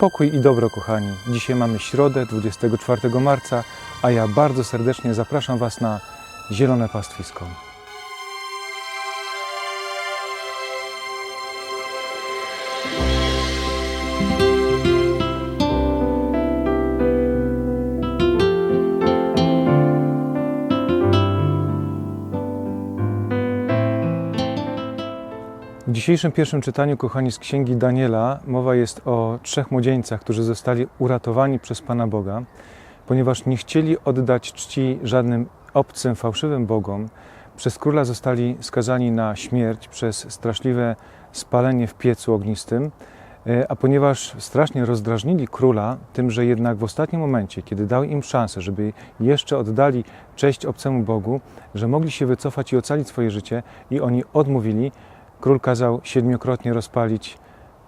Pokój i dobro, kochani. Dzisiaj mamy środę, 24 marca, a ja bardzo serdecznie zapraszam Was na Zielone Pastwisko. Dzisiejszym pierwszym czytaniu, kochani, z Księgi Daniela mowa jest o trzech młodzieńcach, którzy zostali uratowani przez Pana Boga, ponieważ nie chcieli oddać czci żadnym obcym, fałszywym bogom. Przez króla zostali skazani na śmierć przez straszliwe spalenie w piecu ognistym, E, a ponieważ strasznie rozdrażnili króla tym, że jednak w ostatnim momencie, kiedy dał im szansę, żeby jeszcze oddali cześć obcemu Bogu, że mogli się wycofać i ocalić swoje życie i oni odmówili, król kazał siedmiokrotnie rozpalić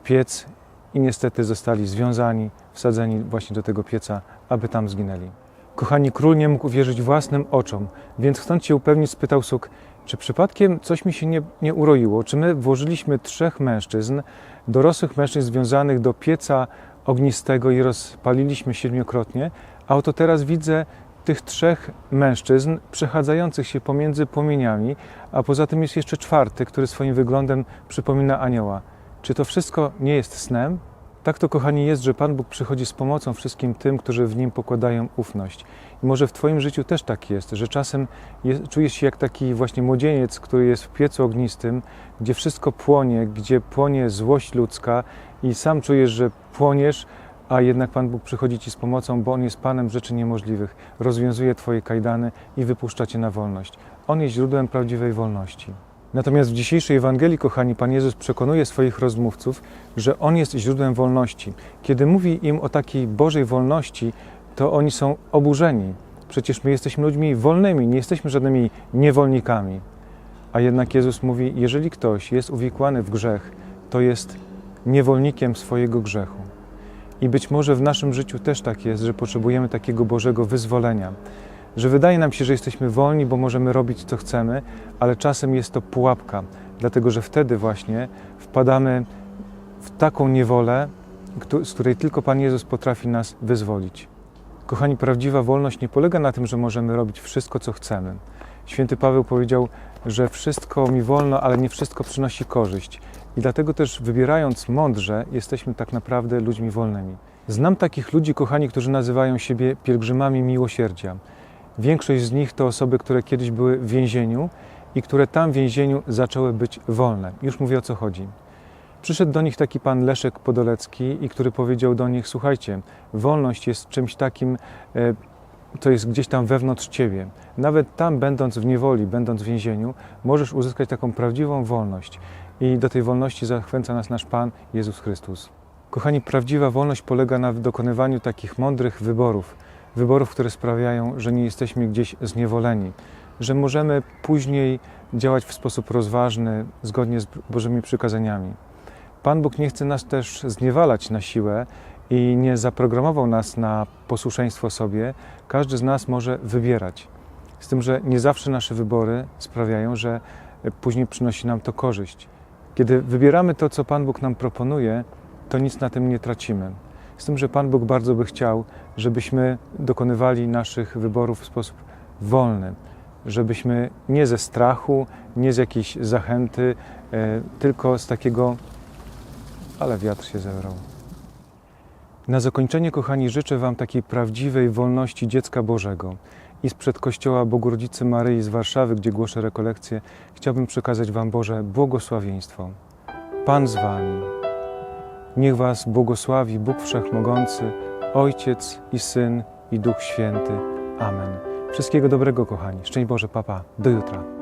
piec i niestety zostali związani, wsadzeni właśnie do tego pieca, aby tam zginęli. Kochani, król nie mógł uwierzyć własnym oczom, więc chcąc się upewnić, spytał Suk, czy przypadkiem coś mi się nie, nie uroiło? Czy my włożyliśmy trzech mężczyzn, dorosłych mężczyzn związanych do pieca ognistego i rozpaliliśmy siedmiokrotnie, a oto teraz widzę tych trzech mężczyzn przechadzających się pomiędzy płomieniami, a poza tym jest jeszcze czwarty, który swoim wyglądem przypomina anioła. Czy to wszystko nie jest snem? Tak to, kochani, jest, że Pan Bóg przychodzi z pomocą wszystkim tym, którzy w Nim pokładają ufność. I może w Twoim życiu też tak jest, że czasem jest, czujesz się jak taki właśnie młodzieniec, który jest w piecu ognistym, gdzie wszystko płonie, gdzie płonie złość ludzka i sam czujesz, że płoniesz, a jednak Pan Bóg przychodzi Ci z pomocą, bo On jest Panem rzeczy niemożliwych, rozwiązuje Twoje kajdany i wypuszcza Cię na wolność. On jest źródłem prawdziwej wolności. Natomiast w dzisiejszej Ewangelii, kochani, Pan Jezus przekonuje swoich rozmówców, że On jest źródłem wolności. Kiedy mówi im o takiej Bożej wolności, to oni są oburzeni. Przecież my jesteśmy ludźmi wolnymi, nie jesteśmy żadnymi niewolnikami. A jednak Jezus mówi: Jeżeli ktoś jest uwikłany w grzech, to jest niewolnikiem swojego grzechu. I być może w naszym życiu też tak jest, że potrzebujemy takiego Bożego wyzwolenia. Że wydaje nam się, że jesteśmy wolni, bo możemy robić co chcemy, ale czasem jest to pułapka, dlatego że wtedy właśnie wpadamy w taką niewolę, z której tylko Pan Jezus potrafi nas wyzwolić. Kochani, prawdziwa wolność nie polega na tym, że możemy robić wszystko, co chcemy. Święty Paweł powiedział, że wszystko mi wolno, ale nie wszystko przynosi korzyść. I dlatego też wybierając mądrze, jesteśmy tak naprawdę ludźmi wolnymi. Znam takich ludzi, kochani, którzy nazywają siebie pielgrzymami miłosierdzia. Większość z nich to osoby, które kiedyś były w więzieniu i które tam w więzieniu zaczęły być wolne. Już mówię o co chodzi. Przyszedł do nich taki pan Leszek Podolecki i który powiedział do nich: Słuchajcie, wolność jest czymś takim, e, to jest gdzieś tam wewnątrz ciebie. Nawet tam, będąc w niewoli, będąc w więzieniu, możesz uzyskać taką prawdziwą wolność. I do tej wolności zachęca nas nasz Pan Jezus Chrystus. Kochani, prawdziwa wolność polega na dokonywaniu takich mądrych wyborów. Wyborów, które sprawiają, że nie jesteśmy gdzieś zniewoleni, że możemy później działać w sposób rozważny, zgodnie z Bożymi przykazaniami. Pan Bóg nie chce nas też zniewalać na siłę i nie zaprogramował nas na posłuszeństwo sobie. Każdy z nas może wybierać. Z tym, że nie zawsze nasze wybory sprawiają, że później przynosi nam to korzyść. Kiedy wybieramy to, co Pan Bóg nam proponuje, to nic na tym nie tracimy. Z tym, że Pan Bóg bardzo by chciał, żebyśmy dokonywali naszych wyborów w sposób wolny, żebyśmy nie ze strachu, nie z jakiejś zachęty, e, tylko z takiego, ale wiatr się zebrał. Na zakończenie, kochani, życzę Wam takiej prawdziwej wolności dziecka Bożego. I sprzed kościoła Bogorodzicy Maryi z Warszawy, gdzie głoszę rekolekcje, chciałbym przekazać Wam Boże błogosławieństwo. Pan z Wami. Niech Was błogosławi Bóg Wszechmogący, Ojciec i Syn i Duch Święty. Amen. Wszystkiego dobrego, kochani. Szczęść Boże, papa. Do jutra.